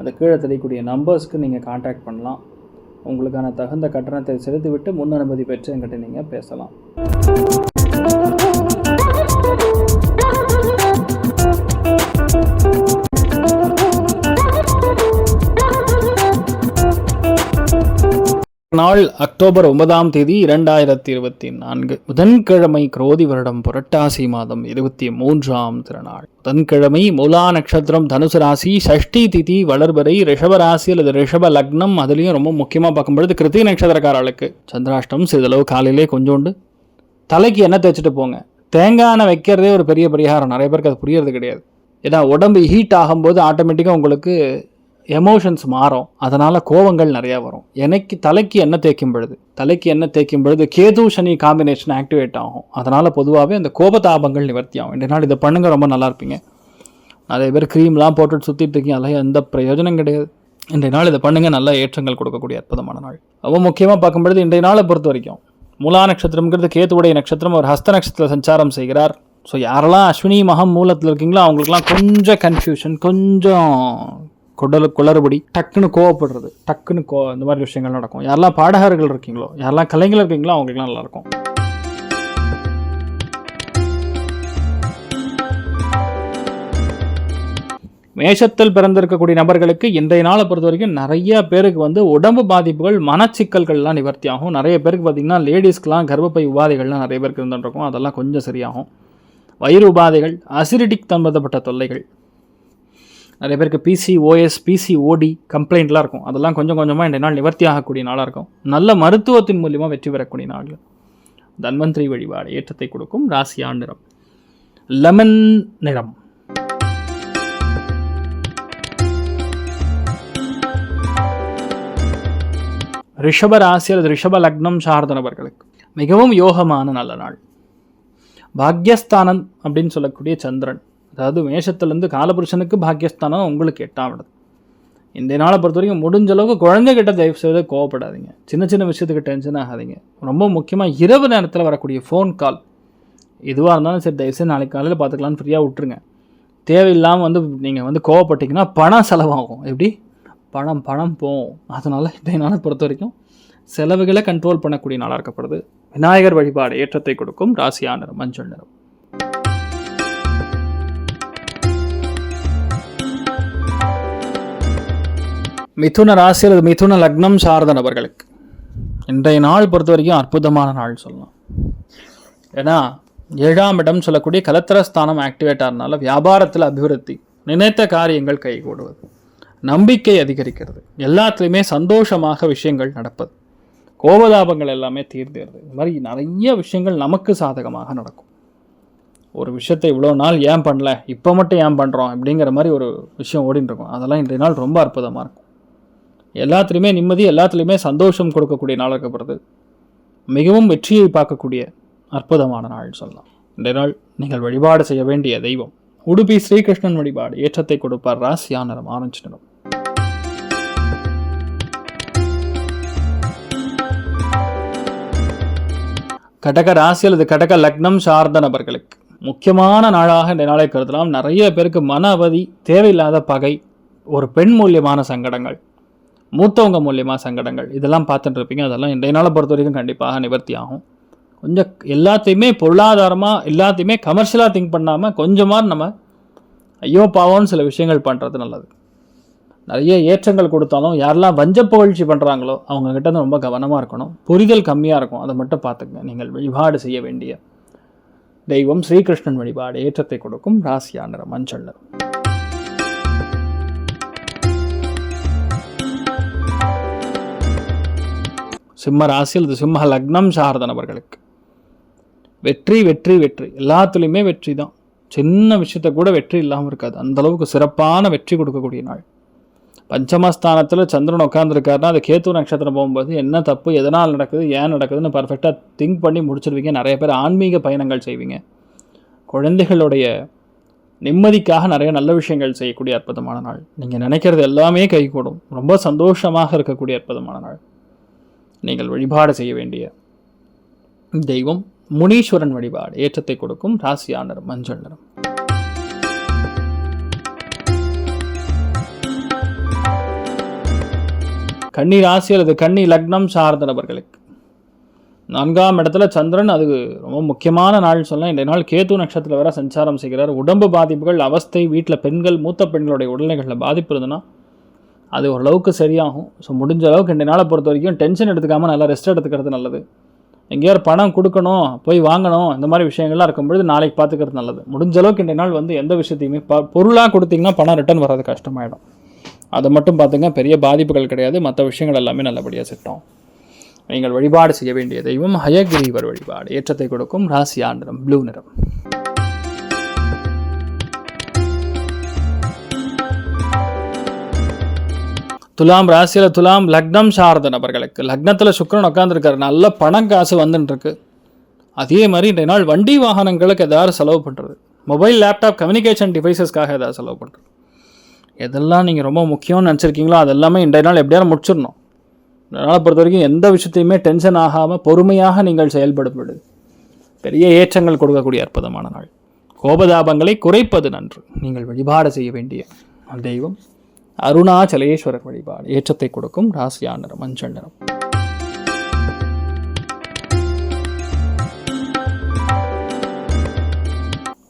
அந்த கீழே தெரியக்கூடிய நம்பர்ஸ்க்கு நீங்கள் காண்டாக்ட் பண்ணலாம். உங்களுக்கான தகுந்த கட்டணத்தை செலுத்திவிட்டு முன் அனுமதி பெற்று என்கிட்ட நீங்கள் பேசலாம். நாள் அக்டோபர் ஒன்பதாம் தேதி இரண்டாயிரத்தி இருபத்தி நான்கு. புதன்கிழமை குரோதி வருடம் புரட்டாசி மாதம் இருபத்தி மூன்றாம் திருநாள். புதன்கிழமை மூலா நட்சத்திரம் தனுசு ராசி சஷ்டி திதி வளர்பறை ரிஷபராசி அல்லது ரிஷப லக்னம் அதுலேயும் ரொம்ப முக்கியமாக பார்க்கும்பொழுது கிருத்தி நட்சத்திரக்காரர்களுக்கு. சந்திராஷ்டம் சிறிதளவு காலையிலே கொஞ்சோண்டு. தலைக்கு எண்ணெய் தேய்ச்சிட்டு போங்க. தேங்காய் எண்ணெய் வைக்கிறதே ஒரு பெரிய பரிகாரம். நிறைய பேருக்கு அது புரியறது கிடையாது. ஏன்னா உடம்பு ஹீட் ஆகும்போது ஆட்டோமேட்டிக்காக உங்களுக்கு எமோஷன்ஸ் மாறும். அதனால் கோவங்கள் நிறையா வரும். எனக்கு தலைக்கு எண்ணெய் தேய்க்கும் பொழுது தலைக்கு எண்ணெய் தேய்க்கும் பொழுது கேது சனி காம்பினேஷன் ஆக்டிவேட் ஆகும். அதனால் பொதுவாகவே அந்த கோபதாபங்கள் நிவர்த்தி ஆகும். ரெண்டு நாள் இதை பண்ணுங்க ரொம்ப நல்லா இருப்பீங்க. நிறைய பேர் க்ரீம்லாம் போட்டுட்டு சுற்றிட்டு இருக்கீங்க. அதெல்லாம் எந்த பிரயோஜனம் கிடையாது. இன்றைய நாள் இதை பண்ணுங்கள் நல்ல ஏற்றங்கள் கொடுக்கக்கூடிய அற்புதமான நாள். ரொம்ப முக்கியமாக பார்க்கும்பொழுது இன்றைய நாளை பொறுத்த வரைக்கும் மூலா நட்சத்திரம்ங்கிறது கேத்துவுடைய நட்சத்திரம் ஒரு ஹஸ்த நட்சத்திர சஞ்சாரம் செய்கிறார். ஸோ யாரெல்லாம் அஸ்வினி மகம் மூலத்தில் இருக்கீங்களோ அவங்களுக்குலாம் கொஞ்சம் கன்ஃபியூஷன் கொஞ்சம் குடல் குளறுபடி டக்குன்னு கோவப்படுறது. டக்குன்னு கோ இந்த மாதிரி விஷயங்கள் நடக்கும். யாரெல்லாம் பாடகர்கள் இருக்கீங்களோ யாரெல்லாம் கலைஞர்கள் இருக்கீங்களோ அவங்களுக்குலாம் நல்லாயிருக்கும். மேஷத்தில் பிறந்திருக்கக்கூடிய நபர்களுக்கு இன்றைய நாளை பொறுத்த வரைக்கும் நிறைய பேருக்கு வந்து உடம்பு பாதிப்புகள் மனச்சிக்கல்கள்லாம் நிவர்த்தி ஆகும். நிறைய பேருக்கு பார்த்திங்கன்னா லேடிஸ்க்கெலாம் கர்ப்பப்பை உபாதைகள்லாம் நிறைய பேருக்கு இருந்துருக்கும் அதெல்லாம் கொஞ்சம் சரியாகும். வயிறு உபாதைகள் அசிடிக் சம்பந்தப்பட்ட தொல்லைகள் நிறைய பேருக்கு பிசி ஓஎஸ் பிசி ஓடி கம்ப்ளைண்ட்லாம் இருக்கும். அதெல்லாம் கொஞ்சம் கொஞ்சமாக இந்த நாள் நிவர்த்தி ஆகக்கூடிய நாளாக இருக்கும். நல்ல மருத்துவத்தின் மூலியமாக வெற்றி பெறக்கூடிய நாள் தன்வந்திரி வழிபாடு ஏற்றத்தை கொடுக்கும் ராசியா நிறம். லெமன் நிறம். ரிஷப ராசி அல்லது ரிஷப லக்னம் சார்ந்த நபர்களுக்கு மிகவும் யோகமான நல்ல நாள். பாக்யஸ்தானன் அப்படின்னு சொல்லக்கூடிய சந்திரன். அதாவது மேஷத்துலேருந்து காலபுருஷனுக்கு பாக்கியஸ்தானம் உங்களுக்கு எட்டாம் இடம். இந்த நாளை பொறுத்த வரைக்கும் முடிஞ்ச அளவுக்கு குழந்தைகிட்ட தயவு செய்து கோவப்படாதீங்க. சின்ன சின்ன விஷயத்துக்கு டென்ஷன் ஆகாதீங்க. ரொம்ப முக்கியமாக இரவு நேரத்தில் வரக்கூடிய ஃபோன் கால் எதுவாக இருந்தாலும் சரி தயவுசெய்து நாளைக்கு காலையில் பார்த்துக்கலான்னு ஃப்ரீயாக விட்டுருங்க. தேவையில்லாமல் வந்து நீங்கள் வந்து கோவப்பட்டீங்கன்னா பணம் செலவாகும். எப்படி? பணம் பணம் போகும். அதனால் இன்றைய நாளை பொறுத்த வரைக்கும் செலவுகளை கண்ட்ரோல் பண்ணக்கூடிய நாளாக இருக்கப்படுது. விநாயகர் வழிபாடு ஏற்றத்தை கொடுக்கும். ராசியான மஞ்சள் நிறம். மிதுன ராசி அல்லது மிதுன லக்னம் சார்ந்த நபர்களுக்கு இன்றைய நாள் பொறுத்த வரைக்கும் அற்புதமான நாள் சொல்லலாம். ஏன்னா ஏழாம் இடம் சொல்லக்கூடிய கலத்திரஸ்தானம் ஆக்டிவேட் ஆகிறதுனால வியாபாரத்தில் அபிவிருத்தி நினைத்த காரியங்கள் கைகூடுவது நம்பிக்கை அதிகரிக்கிறது. எல்லாத்துலேயுமே சந்தோஷமாக விஷயங்கள் நடப்பது கோபதாபங்கள் எல்லாமே தீர்ந்துடுது இந்த மாதிரி நிறைய விஷயங்கள் நமக்கு சாதகமாக நடக்கும். ஒரு விஷயத்தை இவ்வளோ நாள் ஏன் பண்ணல இப்போ மட்டும் ஏன் பண்ணுறோம் அப்படிங்கிற மாதிரி ஒரு விஷயம் ஓடின்னு இருக்கும். அதெல்லாம் இன்றைய நாள் ரொம்ப அற்புதமாக இருக்கும். எல்லாத்துலேயுமே நிம்மதி எல்லாத்துலேயுமே சந்தோஷம் கொடுக்கக்கூடிய நாள் இருக்கப்படுது மிகவும் வெற்றியை பார்க்கக்கூடிய அற்புதமான நாள் சொல்லலாம். இன்றைய நாள் நீங்கள் வழிபாடு செய்ய வேண்டிய தெய்வம். உடுப்பி ஸ்ரீகிருஷ்ணன் வழிபாடு ஏற்றத்தை கொடுப்பார் ராசியான நிறம் ஆரஞ்சு நிறம். கடக ராசி அல்லது கடக லக்னம் சார்ந்த நபர்களுக்கு முக்கியமான நாளாக இந்த நாளை கருதலாம். நிறைய பேருக்கு மன அவதி தேவையில்லாத பகை ஒரு பெண் மூலியமான சங்கடங்கள் மூத்தவங்க மூலியமாக சங்கடங்கள் இதெல்லாம் பார்த்துட்டு இருப்பீங்க. அதெல்லாம் இன்றைய நாளை பொறுத்த வரைக்கும் கண்டிப்பாக நிவர்த்தி ஆகும். கொஞ்சம் எல்லாத்தையுமே பொருளாதாரமாக எல்லாத்தையுமே கமர்ஷியலாக திங்க் பண்ணாமல் கொஞ்சமாக நம்ம ஐயோ பாவம்னு சில விஷயங்கள் பண்ணுறது நல்லது. நிறைய ஏற்றங்கள் கொடுத்தாலும் யாரெல்லாம் வஞ்ச புகழ்ச்சி பண்ணுறாங்களோ அவங்க தான் ரொம்ப கவனமாக இருக்கணும். புரிதல் கம்மியாக இருக்கும். அதை மட்டும் பார்த்துக்கங்க. நீங்கள் வழிபாடு செய்ய வேண்டிய தெய்வம் ஸ்ரீகிருஷ்ணன் வழிபாடு ஏற்றத்தை கொடுக்கும். ராசியா நிறம் மஞ்சள் சிம்ம ராசி அல்லது சிம்ம லக்னம் சார்ந்த நபர்களுக்கு. வெற்றி வெற்றி வெற்றி. எல்லாத்துலேயுமே வெற்றி தான். சின்ன விஷயத்த கூட வெற்றி இல்லாமல் இருக்காது. அந்தளவுக்கு சிறப்பான வெற்றி கொடுக்கக்கூடிய நாள். பஞ்சமஸ்தானத்தில் சந்திரன் உட்காந்துருக்காருன்னா அது கேத்து நட்சத்திரம் போகும்போது என்ன தப்பு எதனால் நடக்குது ஏன் நடக்குதுன்னு பர்ஃபெக்டாக திங்க் பண்ணி முடிச்சிருவீங்க. நிறைய பேர் ஆன்மீக பயணங்கள் செய்வீங்க. குழந்தைகளுடைய நிம்மதிக்காக நிறைய நல்ல விஷயங்கள் செய்யக்கூடிய அற்புதமான நாள். நீங்கள் நினைக்கிறது எல்லாமே கைகூடும். ரொம்ப சந்தோஷமாக இருக்கக்கூடிய அற்புதமான நாள். நீங்கள் வழிபாடு செய்ய வேண்டிய தெய்வம் முனீஸ்வரன் வழிபாடு ஏற்றத்தை கொடுக்கும் ராசியா நிறம் மஞ்சள் நிறம் கன்னி ராசி அல்லது கன்னி லக்னம் சார்ந்த நபர்களுக்கு. நான்காம் இடத்துல சந்திரன் அது ரொம்ப முக்கியமான நாள் சொல்லலாம். இந்த நாள் கேது நட்சத்திரத்தில் வர சஞ்சாரம் செய்கிறார். உடம்பு பாதிப்புகள் அவஸ்தை வீட்டில் பெண்கள் மூத்த பெண்களுடைய உடல்நிலைகளில் பாதிப்பு இருந்ததுன்னா அது ஓரளவுக்கு சரியாகும். ஸோ முடிஞ்ச அளவுக்கு ரெண்டு நாளை பொறுத்த வரைக்கும் டென்ஷன் எடுத்துக்காமல் நல்லா ரெஸ்ட் எடுத்துக்கிறது நல்லது. எங்கேயாவது பணம் கொடுக்கணும் போய் வாங்கணும் இந்த மாதிரி விஷயங்கள்லாம் இருக்கும்பொழுது நாளைக்கு பார்த்துக்கிறது நல்லது. முடிஞ்ச அளவுக்கு இந்த நாள் வந்து எந்த விஷயத்தையுமே ப பொருளாக கொடுத்தீங்கன்னா பணம் ரிட்டர்ன் வர்றது கஷ்டமாயிடும். அதை மட்டும் பார்த்துங்க பெரிய பாதிப்புகள் கிடையாது. மற்ற விஷயங்கள் எல்லாமே நல்லபடியாக சிட்டோம் நீங்கள் வழிபாடு செய்ய வேண்டிய தெய்வம் ஹயகிரீவர் வழிபாடு. ஏற்றத்தை கொடுக்கும் ராசி ஆண்டிரம் ப்ளூ நிறம். துலாம் ராசியில் துலாம் லக்னம் சார்ந்த நபர்களுக்கு லக்னத்தில் சுக்கிரன் உட்காந்துருக்காரு நல்ல பணம் காசு வந்துட்டுருக்கு அதே மாதிரி இன்றைய நாள் வண்டி வாகனங்களுக்கு ஏதாவது செலவு பண்ணுறது மொபைல் லேப்டாப் கம்யூனிகேஷன் டிவைசஸ்க்காக ஏதாவது செலவு பண்ணுறது எதெல்லாம் நீங்கள் ரொம்ப முக்கியம்னு நினச்சிருக்கீங்களோ அதெல்லாமே இன்றைய நாள் எப்படியாவது முடிச்சிடணும். இந்த நாளை பொறுத்த வரைக்கும் எந்த விஷயத்தையுமே டென்ஷன் ஆகாமல் பொறுமையாக நீங்கள் செயல்படுவது பெரிய ஏற்றங்கள் கொடுக்கக்கூடிய அற்புதமான நாள். கோபதாபங்களை குறைப்பது நன்று. நீங்கள் வழிபாடு செய்ய வேண்டிய தெய்வம் அருணாச்சலேஸ்வரர் வழிபாடு. ஏற்றத்தை கொடுக்கும் ராசியான நிறம் மஞ்சள் நிறம்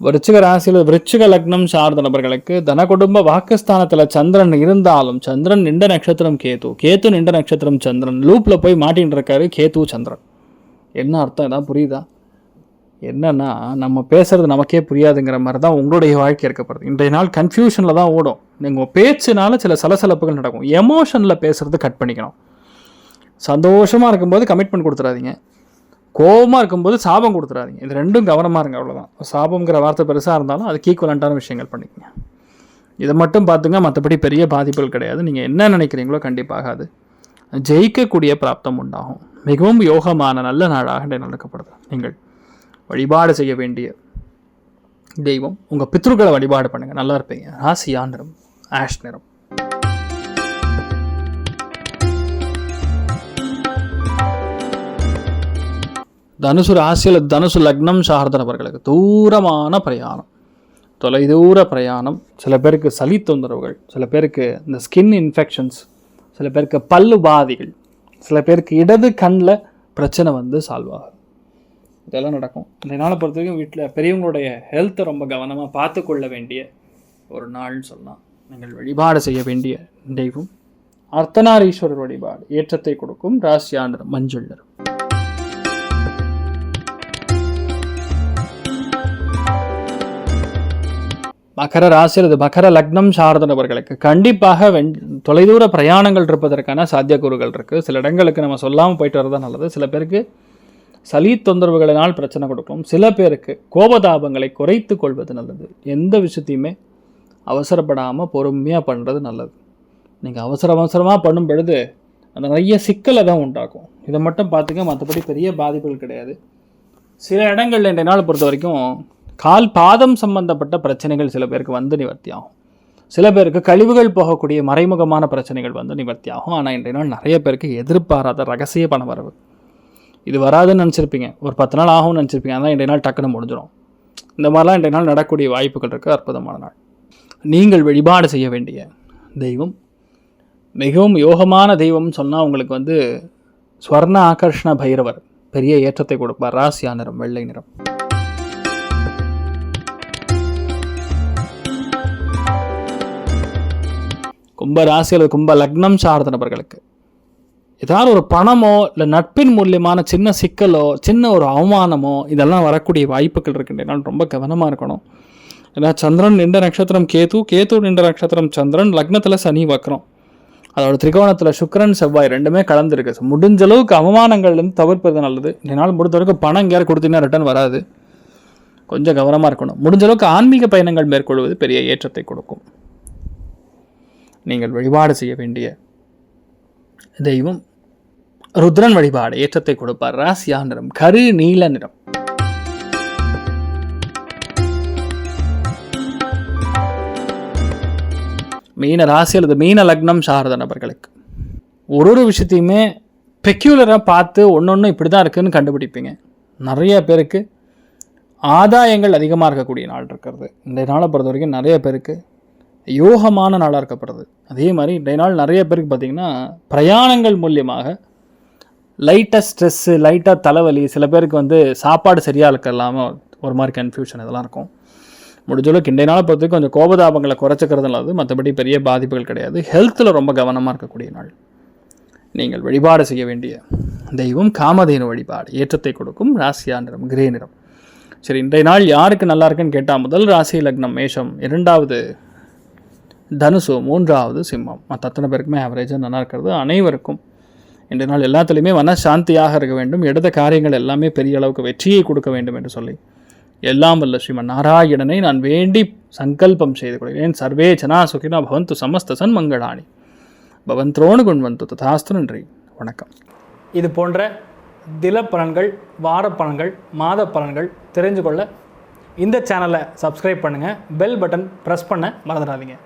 விருச்சிக ராசியில் விருச்சிக லக்னம் சார்ந்த நபர்களுக்கு தன குடும்ப வாக்குஸ்தானத்தில் சந்திரன் இருந்தாலும் சந்திரன் நின்ற நட்சத்திரம் கேது. கேத்து நின்ற நட்சத்திரம் சந்திரன். லூப்பில் போய் மாட்டின்னு இருக்காரு கேது சந்திரன். என்ன அர்த்தம்? இதான் புரியுதா? என்னன்னா நம்ம பேசுறது நமக்கே புரியாதுங்கிற மாதிரி தான் உங்களுடைய வாழ்க்கை இருக்கப்படுது இன்றைய நாள் கன்ஃபியூஷனில் தான் ஓடும். நீங்கள் பேச்சுனால சில சலசலப்புகள் நடக்கும். எமோஷனில் பேசுறது கட் பண்ணிக்கணும். சந்தோஷமாக இருக்கும்போது கமிட்மெண்ட் கொடுத்துறாதீங்க. கோபமாக இருக்கும்போது சாபம் கொடுத்துறாதீங்க. இது ரெண்டும் கவனமாக இருங்க அவ்வளோதான் சாபம்ங்கிற வார்த்தை பெருசாக இருந்தாலும் அதுக்கு ஈக்குவலண்ட்டான விஷயங்கள் பண்ணிக்கங்க. இதை மட்டும் பார்த்துங்க மற்றபடி பெரிய பாதிப்புகள் கிடையாது. நீங்கள் என்ன நினைக்கிறீங்களோ கண்டிப்பாக அது ஜெயிக்கக்கூடிய பிராப்தம் உண்டாகும். மிகவும் யோகமான நல்ல நாளாக நடக்கப்படுது. நீங்கள் வழிபாடு செய்ய வேண்டிய தெய்வம் உங்கள் பித்ருக்களை வழிபாடு பண்ணுங்கள் நல்லா இருப்பீங்க. ராசியா நிறம்? ஆஷ் நிறம். தனுசு ராசியில் தனுசு லக்னம் சார்ந்த நபர்களுக்கு தூரமான பிரயாணம். தொலைதூர பிரயாணம். சில பேருக்கு சளி தொந்தரவுகள் சில பேருக்கு இந்த ஸ்கின் இன்ஃபெக்ஷன்ஸ் சில பேருக்கு பல்லு பாதிகள் சில பேருக்கு இடது கண்ணில் பிரச்சனை வந்து சால்வ் ஆகும் இதெல்லாம் நடக்கும். இந்த நாளை பொறுத்த வரைக்கும் வீட்டில் பெரியவங்களுடைய ஹெல்த்தை ரொம்ப கவனமாக பார்த்து கொள்ள வேண்டிய ஒரு நாள்னு சொல்லலாம். நீங்கள் வழிபாடு செய்ய வேண்டிய தெய்வம். அர்த்தநாரீஸ்வரர் வழிபாடு ஏற்றத்தை கொடுக்கும் ராசியாண்டர் மஞ்சள்னர் மகர ராசி அல்லது மகர லக்னம் சார்ந்த நபர்களுக்கு கண்டிப்பாக வெண் தொலைதூர பிரயாணங்கள் இருப்பதற்கான சாத்தியக்கூறுகள் இருக்குது சில இடங்களுக்கு நம்ம சொல்லாமல் போயிட்டு வரதான் நல்லது. சில பேருக்கு சளி தொந்தரவுகளினால் பிரச்சனை கொடுக்கும். சில பேருக்கு கோபதாபங்களை குறைத்து கொள்வது நல்லது. எந்த விஷயத்தையுமே அவசரப்படாமல் பொறுமையாக பண்ணுறது நல்லது. நீங்கள் அவசர அவசரமாக பண்ணும் பொழுது அந்த நிறைய சிக்கலை தான் உண்டாக்கும். இதை மட்டும் பார்த்துங்க மற்றபடி பெரிய பாதிப்புகள் கிடையாது. சில இடங்களில் இன்றைய நாள் பொறுத்த வரைக்கும் கால் பாதம் சம்பந்தப்பட்ட பிரச்சனைகள் சில பேருக்கு வந்து நிவர்த்தி ஆகும் சில பேருக்கு கழிவுகள் போகக்கூடிய மறைமுகமான பிரச்சனைகள் வந்து நிவர்த்தி ஆகும் ஆனால் இன்றைய நாள் நிறைய பேருக்கு எதிர்பாராத ரகசிய பண வரவு இது வராதுன்னு நினச்சிருப்பீங்க. ஒரு பத்து நாள் ஆகும்னு நினச்சிருப்பீங்க. அதான் இன்றைய நாள் டக்குன்னு முடிஞ்சிடும் இந்த மாதிரிலாம் இன்றைய நாள் நடக்கக்கூடிய வாய்ப்புகள் இருக்குது அற்புதமான நாள். நீங்கள் வழிபாடு செய்ய வேண்டிய தெய்வம் மிகவும் யோகமான தெய்வம்னு சொன்னால் உங்களுக்கு வந்து ஸ்வர்ண ஆகர்ஷண பைரவர் பெரிய ஏற்றத்தை கொடுப்பார். ராசியா நிறம் வெள்ளை நிறம். கும்ப ராசி அல்லது கும்ப லக்னம் சார்ந்த நபர்களுக்கு ஏதாவது ஒரு பணமோ இல்லை நட்பின் மூலியமான சின்ன சிக்கலோ சின்ன ஒரு அவமானமோ இதெல்லாம் வரக்கூடிய வாய்ப்புகள் இருக்கின்றன ரொம்ப கவனமாக இருக்கணும். ஏன்னா சந்திரன் நின்ற நட்சத்திரம் கேது கேது நின்ற நட்சத்திரம் சந்திரன் லக்னத்தில் சனி வக்கரம் அதோட திரிகோணத்தில் சுக்கரன் செவ்வாய் ரெண்டுமே கலந்துருக்கு. ஸோ முடிஞ்ச அளவுக்கு அவமானங்கள்லேருந்து தவிர்ப்பது நல்லது. இந்த முடிஞ்ச வரைக்கும் பணம் எங்கேயாவது கொடுத்தீங்கன்னா ரிட்டர்ன் வராது. கொஞ்சம் கவனமாக இருக்கணும். முடிஞ்ச அளவுக்கு ஆன்மீக பயணங்கள் மேற்கொள்வது பெரிய ஏற்றத்தை கொடுக்கும். நீங்கள் வழிபாடு செய்ய வேண்டிய தெய்வம் ருத்ரன் வழிபாடு ஏற்றத்தை கொடுப்பார் ராசியா நிறம் கரு நீல நிறம் மீன ராசி அல்லது மீன லக்னம் சாரத நபர்களுக்கு ஒரு ஒரு விஷயத்தையுமே பெக்யூலராக பார்த்து ஒன்று ஒன்று இப்படி தான் இருக்குதுன்னு கண்டுபிடிப்பீங்க நிறைய பேருக்கு ஆதாயங்கள் அதிகமாக இருக்கக்கூடிய நாள் இருக்கிறது இந்த நாளை பொறுத்த வரைக்கும் நிறைய பேருக்கு யோகமான நாளாக இருக்கப்படுது அதே மாதிரி இன்றைய நாள் நிறைய பேருக்கு பார்த்திங்கன்னா பிரயாணங்கள் மூலியமாக லைட்டாக ஸ்ட்ரெஸ்ஸு லைட்டாக தலைவலி சில பேருக்கு வந்து சாப்பாடு சரியாக இருக்க இல்லாமல் ஒரு மாதிரி கன்ஃபியூஷன் இதெல்லாம் இருக்கும். முடிஞ்சளவுக்கு இன்றைய நாளை பொறுத்த கொஞ்சம் கோபதாபங்களை குறைச்சிக்கிறது நல்லது. மற்றபடி பெரிய பாதிப்புகள் கிடையாது. ஹெல்த்தில் ரொம்ப கவனமாக இருக்கக்கூடிய நாள். நீங்கள் வழிபாடு செய்ய வேண்டிய தெய்வம் காமதேனு வழிபாடு. ஏற்றத்தை கொடுக்கும் ராசியா நிறம் கிரே நிறம். சரி இன்றைய நாள் யாருக்கு நல்லா இருக்குன்னு கேட்டால் முதல் ராசி லக்னம் மேஷம் இரண்டாவது தனுசு மூன்றாவது சிம்மம். மற்ற அத்தனை பேருக்குமே ஆவரேஜாக நல்லா இருக்கிறது. அனைவருக்கும். இன்றைய நாள் எல்லாத்துலேயுமே மனசாந்தியாக இருக்க வேண்டும். எடுத்த காரியங்கள் எல்லாமே பெரிய அளவுக்கு வெற்றியை கொடுக்க வேண்டும் என்று சொல்லி. எல்லாம் வல்ல ஸ்ரீமன் நாராயணனை நான் வேண்டி சங்கல்பம் செய்து கொள்கிறேன். சர்வே ஜனா சுகினா பவந்து சமஸ்த சன்மங்களாணி பவந்தோனு குண்வந்து ததாஸ்து நன்றி. வணக்கம். இது போன்ற தில பலன்கள் வார பலன்கள் மாத பலன்கள் தெரிஞ்சு கொள்ள இந்த சேனலை சப்ஸ்கிரைப் பண்ணுங்கள் பெல் பட்டன் ப்ரெஸ் பண்ண மறந்துடாதீங்க.